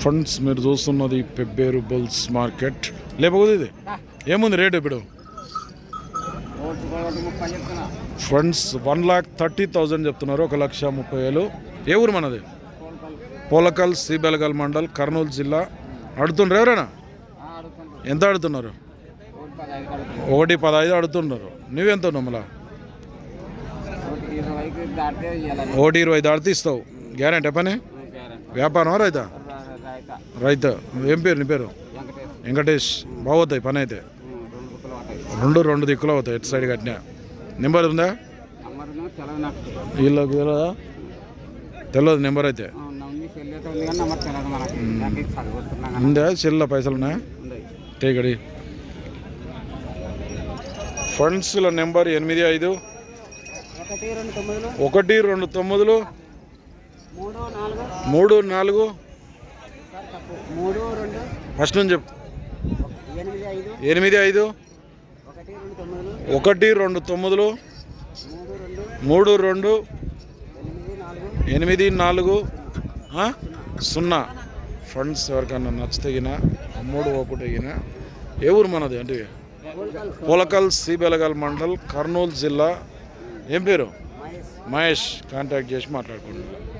Funds మీరు చూస్తున్నది Pebbair bulls market. లేకపోతే ఇది? ఏముంది రేటు ఇప్పుడు? Funds one lakh thirty thousand చెప్తున్నారు ఒక లక్ష ముప్పై వేలు. ఏ ఊరు మనది? పోలకల్ శ్రీబెలగల్ మండల్ కర్నూలు జిల్లా. అడుతుండ్రు ఎవరైనా? ఎంత అడుగుతున్నారు? ఒకటి పదహైదు అడుగుతున్నారు. నువ్వెంత ఉన్నావు మళ్ళా? ఒకటి దాటితే ఇరవై దాడితే ఇస్తావు. గ్యారెంటీ పని? వ్యాపారం రైతా? రైత. ఏం పేరు నీ పేరు? వెంకటేష్. బాగుతాయి పని అయితే. రెండు రెండు దిక్కులు అవుతాయి ఎటు సైడ్ కట్టినా. నెంబర్ ఉందా? వీళ్ళకి తెలియదా తెలియదు నెంబర్ అయితే. ఉంది చెల్ల పైసలు ఉన్నాయా? టేకడి ఫండ్స్ల నెంబర్ ఎనిమిది ఐదు. ఒకటి రెండు తొమ్మిదిలు. మూడు నాలుగు మూడు నాలుగు సార్ తప్పు మూడు రెండు ఫస్ట్ నుంచి చెప్పు. ఎనిమిది ఐదు. ఒకటి రెండు తొమ్మిదిలు. మూడు రెండు. ఎనిమిది నాలుగు? సున్నా. ఫండ్స్ ఎవరికన్నా నచ్చితగిన అమ్ముడు ఒకటిగిన ఏ ఊరు మనది? అంటే పొలకల్ సిబెలగల్ మండల్ కర్నూలు జిల్లా. ఏం పేరు? మహేష్. కాంటాక్ట్ చేసి మాట్లాడుకుంటున్నాం.